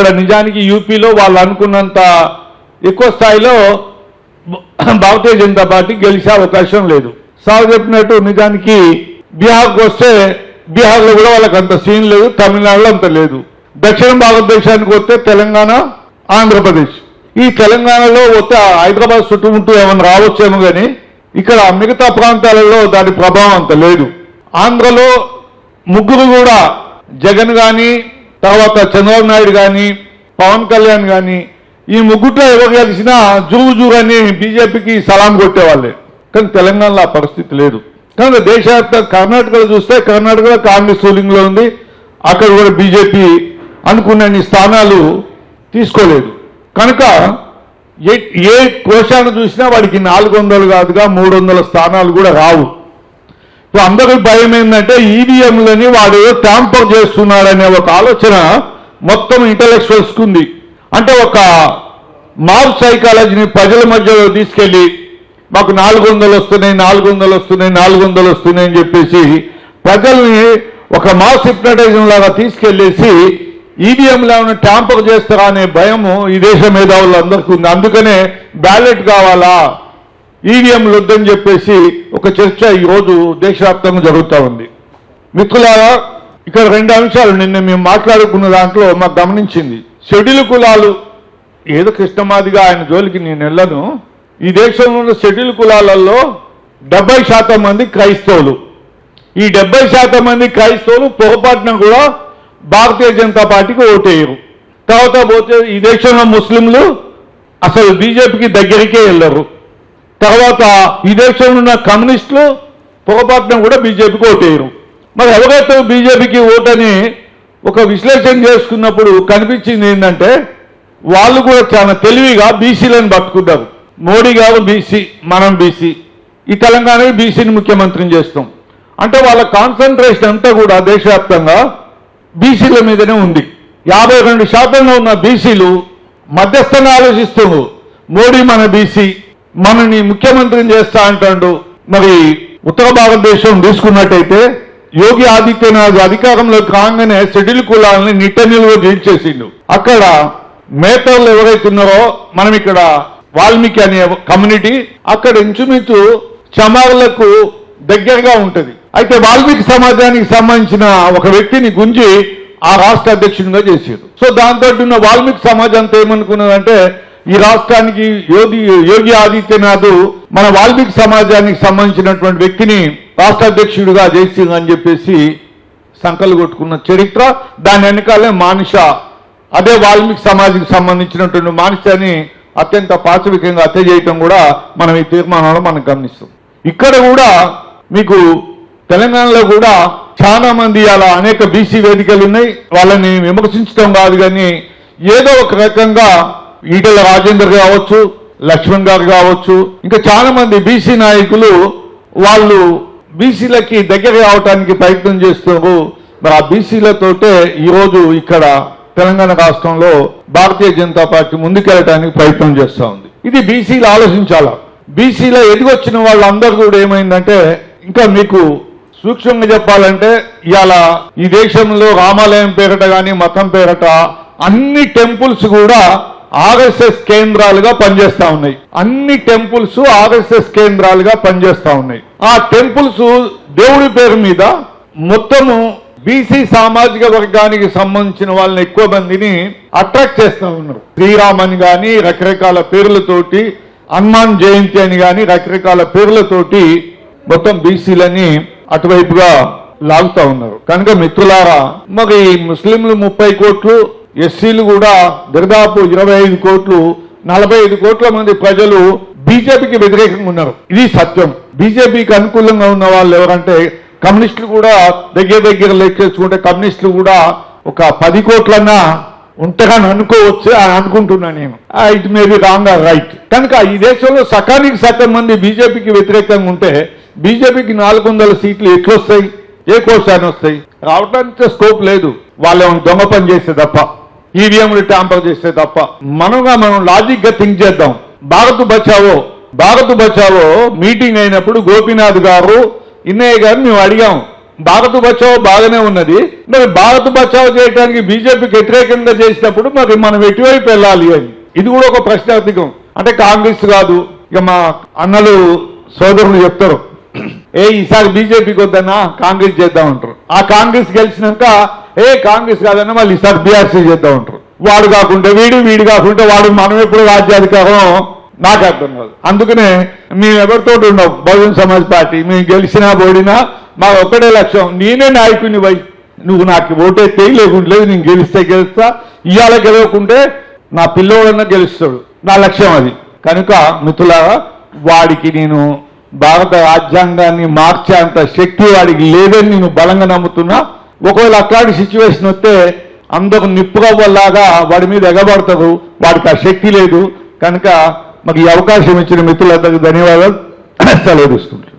ఇక్కడ నిజానికి యూపీలో వాళ్ళు అనుకున్నంత ఎక్కువ స్థాయిలో భారతీయ జనతా పార్టీ గెలిచే అవకాశం లేదు. సాగు చెప్పినట్టు నిజానికి బీహార్కి వస్తే బీహార్లో కూడా వాళ్ళకి అంత సీన్ లేదు తమిళనాడులో అంత లేదు. దక్షిణ భారతదేశానికి వస్తే తెలంగాణ ఆంధ్రప్రదేశ్. ఈ తెలంగాణలో వస్తే హైదరాబాద్ చుట్టుముట్టు ఏమైనా రావచ్చేమో కానీ ఇక్కడ మిగతా ప్రాంతాలలో దాని ప్రభావం అంత లేదు. ఆంధ్రలో ముగ్గురు కూడా జగన్ కానీ తర్వాత చంద్రబాబు నాయుడు కానీ పవన్ కళ్యాణ్ కానీ ఈ ముగ్గురులో ఎవరు కలిసినా జూ జూ అని బీజేపీకి సలాం కొట్టేవాళ్ళే. కానీ తెలంగాణలో ఆ పరిస్థితి లేదు. కానీ దేశవ్యాప్త కర్ణాటకలో చూస్తే కర్ణాటకలో కాంగ్రెస్ రూలింగ్లో ఉంది. అక్కడ కూడా బీజేపీ అనుకున్న స్థానాలు తీసుకోలేదు. కనుక ఏ ఏ కోశాన్ని చూసినా వాడికి నాలుగు వందలు కాదుగా మూడు వందల స్థానాలు కూడా రావు. ఇప్పుడు అందరికి భయం ఏంటంటే ఈవీఎంలని వాడు ట్యాంపర్ చేస్తున్నాడనే ఒక ఆలోచన మొత్తం ఇంటలెక్చువల్స్ ఉంది. అంటే ఒక మార్ సైకాలజీని ప్రజల మధ్యలో తీసుకెళ్ళి మాకు నాలుగు వందలు వస్తున్నాయి నాలుగు వందలు వస్తున్నాయి నాలుగు వందలు వస్తున్నాయి అని చెప్పేసి ప్రజల్ని ఒక మాస్ హిప్నటైజం లాగా తీసుకెళ్ళేసి ఈవీఎంలో ఏమైనా ట్యాంపర్ చేస్తారా అనే భయము ఈ దేశ మేధావులందరికీ ఉంది. అందుకనే బ్యాలెట్ కావాలా? ఈవీఎంలు వద్దని చెప్పేసి ఒక చర్చ ఈరోజు దేశవ్యాప్తంగా జరుగుతూ ఉంది. మిత్రులారా ఇక్కడ రెండు అంశాలు నిన్న మేము మాట్లాడుకున్న దాంట్లో మాకు గమనించింది. షెడ్యూల్ కులాలు ఏదో కృష్ణమాదిగా ఆయన జోలికి నేను వెళ్ళను. ఈ దేశంలో ఉన్న షెడ్యూల్ కులాలలో డెబ్బై శాతం మంది క్రైస్తవులు. ఈ డెబ్బై శాతం మంది క్రైస్తవులు పొరపాటున కూడా భారతీయ జనతా పార్టీకి ఓటేయరు. తర్వాత పోతే ఈ దేశంలో ముస్లింలు అసలు బీజేపీకి దగ్గరికే వెళ్ళరు. తర్వాత ఈ దేశంలో ఉన్న కమ్యూనిస్టులు పొరపాటున కూడా బీజేపీకి ఓటేయరు. మరి ఎవరైతే బీజేపీకి ఓటని ఒక విశ్లేషణ చేసుకున్నప్పుడు కనిపించింది ఏంటంటే వాళ్ళు కూడా చాలా తెలివిగా బీసీలను పట్టుకున్నారు మోడీ గారు బీసీ మనం బీసీ. ఈ తెలంగాణకి బీసీని ముఖ్యమంత్రిని చేస్తాం. అంటే వాళ్ళ కాన్సన్ట్రేషన్ అంతా కూడా దేశవ్యాప్తంగా బీసీల మీదనే ఉంది. యాభై రెండు శాతంలో ఉన్న బీసీలు మధ్యస్థంగా ఆలోచిస్తున్నారు. మోడీ మన బీసీ మనని ముఖ్యమంత్రిని చేస్తా అంటాడు. మరి ఉత్తర భారతదేశం తీసుకున్నట్టయితే యోగి ఆదిత్యనాథ్ అధికారంలో కాగానే షెడ్యూల్ కులాలని నిట్ట నిలువ చేసిండు అక్కడ మేతలు ఎవరైతే ఉన్నారో మనం ఇక్కడ వాల్మీకి అనే కమ్యూనిటీ అక్కడ ఇంచుమించు చమారులకు దగ్గరగా ఉంటది. అయితే వాల్మీకి సమాజానికి సంబంధించిన ఒక వ్యక్తిని గుంజి ఆ రాష్ట్ర అధ్యక్షునిగా చేశారు సో దాంతో ఉన్న వాల్మీకి సమాజం అంతా ఏమనుకున్నదంటే ఈ రాష్ట్రానికి యోగి యోగి ఆదిత్యనాథ్ మన వాల్మీకి సమాజానికి సంబంధించినటువంటి వ్యక్తిని రాష్ట్ర అధ్యక్షుడిగా జయసింగ్ అని చెప్పేసి సంకలు కొట్టుకున్న చరిత్ర. దాని వెనకాలే మానిష. అదే వాల్మీకి సమాజానికి సంబంధించినటువంటి మానిషని అత్యంత పాశవికంగా హత్య చేయటం కూడా మనం ఈ తీర్మానంలో మనం గమనిస్తాం. ఇక్కడ కూడా మీకు తెలంగాణలో కూడా చాలా మంది అలా అనేక బీసీ వేదికలు ఉన్నాయి. వాళ్ళని విమర్శించడం కాదు కానీ ఏదో ఒక రకంగా ఈటల రాజేందర్ కావచ్చు లక్ష్మణ్ గారు కావచ్చు ఇంకా చాలా మంది బీసీ నాయకులు వాళ్ళు బీసీలకి దగ్గర కావటానికి ప్రయత్నం చేస్తున్నారు. మరి ఆ బీసీలతోటే ఈరోజు ఇక్కడ తెలంగాణ రాష్ట్రంలో భారతీయ జనతా పార్టీ ముందుకెళ్ళడానికి ప్రయత్నం చేస్తూ ఉంది. ఇది బీసీలు ఆలోచించాలా? బీసీలో ఎదిగొచ్చిన వాళ్ళందరూ కూడా ఏమైందంటే ఇంకా మీకు సూక్ష్మంగా చెప్పాలంటే ఇవాళ ఈ దేశంలో రామాలయం పేరట కానీ మతం పేరట అన్ని టెంపుల్స్ కూడా ఆర్ఎస్ఎస్ కేంద్రాలుగా పనిచేస్తా ఉన్నాయి. అన్ని టెంపుల్స్ ఆర్ఎస్ఎస్ కేంద్రాలుగా పనిచేస్తా ఉన్నాయి. ఆ టెంపుల్స్ దేవుడి పేరు మీద మొత్తము బీసీ సామాజిక వర్గానికి సంబంధించిన వాళ్ళని ఎక్కువ మందిని అట్రాక్ట్ చేస్తా ఉన్నారు. శ్రీరామ్ అని కానీ రకరకాల పేర్లతోటి హనుమాన్ జయంతి అని కానీ రకరకాల పేర్లతోటి మొత్తం బీసీలని అటువైపుగా లాగుతా ఉన్నారు. కనుక మిత్రులారా మరి ముస్లింలు ముప్పై కోట్లు ఎస్సీలు కూడా దాదాపు ఇరవై ఐదు కోట్లు నలభై ఐదు కోట్ల మంది ప్రజలు బీజేపీకి వ్యతిరేకంగా ఉన్నారు. ఇది సత్యం. బీజేపీకి అనుకూలంగా ఉన్న వాళ్ళు ఎవరంటే కమ్యూనిస్టులు కూడా దగ్గర దగ్గర లెక్కేసుకుంటే కమ్యూనిస్టులు కూడా ఒక పది కోట్లన్నా ఉంటగాని అనుకోవచ్చు అని అనుకుంటున్నా నేను. It may be wrong right. కనుక ఈ దేశంలో సకానికి సగం మంది బీజేపీకి వ్యతిరేకంగా ఉంటే బీజేపీకి నాలుగు వందల సీట్లు ఎట్లొస్తాయి ఏ కోశాన్ని వస్తాయి? రావడానికి స్కోప్ లేదు. వాళ్ళు ఏమైనా దొంగ పని చేస్తే తప్ప. ఈవీఎంలు ట్యాంపర్ చేస్తే తప్ప మనంగా మనం లాజిక్గా థింక్ చేద్దాం. భారత్ బచావో భారత్ బచావో మీటింగ్ అయినప్పుడు గోపీనాథ్ గారు ఇన్నయ్య గారు మేము అడిగాం. భారత్ బచావో బాగానే ఉన్నది. మరి భారత్ బచావో చేయడానికి బీజేపీకి వ్యతిరేకంగా చేసినప్పుడు మరి మనం ఎటువైపు వెళ్ళాలి అని. ఇది కూడా ఒక ప్రశ్నార్థకం. అంటే కాంగ్రెస్ కాదు. ఇక మా అన్నలు సోదరులు చెప్తారు. ఏ ఈసారి బీజేపీకి వద్దన్నా కాంగ్రెస్ చేద్దామంటారు. ఆ కాంగ్రెస్ గెలిచినాక ఏ కాంగ్రెస్ కాదన్నా మళ్ళీ ఈసారి బీఆర్సీ చేద్దాం ఉంటారు. వాడు కాకుండా వీడు వీడు కాకుండా వాడు మనం ఎప్పుడు రాజ్యాధికారం నాకు అర్థం కాదు. అందుకనే మేము ఎవరితో ఉన్నాం బహుజన్ సమాజ్ పార్టీ మేము గెలిచినా ఓడినా మా ఒక్కడే లక్ష్యం. నేనే నాయకుని వై నువ్వు నాకు ఓటేస్తే లేకుంటే లేదు నేను గెలిస్తే గెలుస్తా. ఇవాళ గెలవకుంటే నా పిల్లోడన్నా గెలుస్తాడు. నా లక్ష్యం అది. కనుక మిత్రులారా వాడికి నేను భారత రాజ్యాంగాన్ని మార్చేంత శక్తి వాడికి లేదని నేను బలంగా నమ్ముతున్నా. ఒకవేళ అట్లాంటి సిచ్యువేషన్ వస్తే అందరూ నిప్పుగవ్వలాగా వాడి మీద ఎగబడతారు. వాడికి ఆ శక్తి లేదు. కనుక మాకు ఈ అవకాశం ఇచ్చిన మిత్రులందరికీ ధన్యవాదాలు. సెలవు తీసుకుంటాను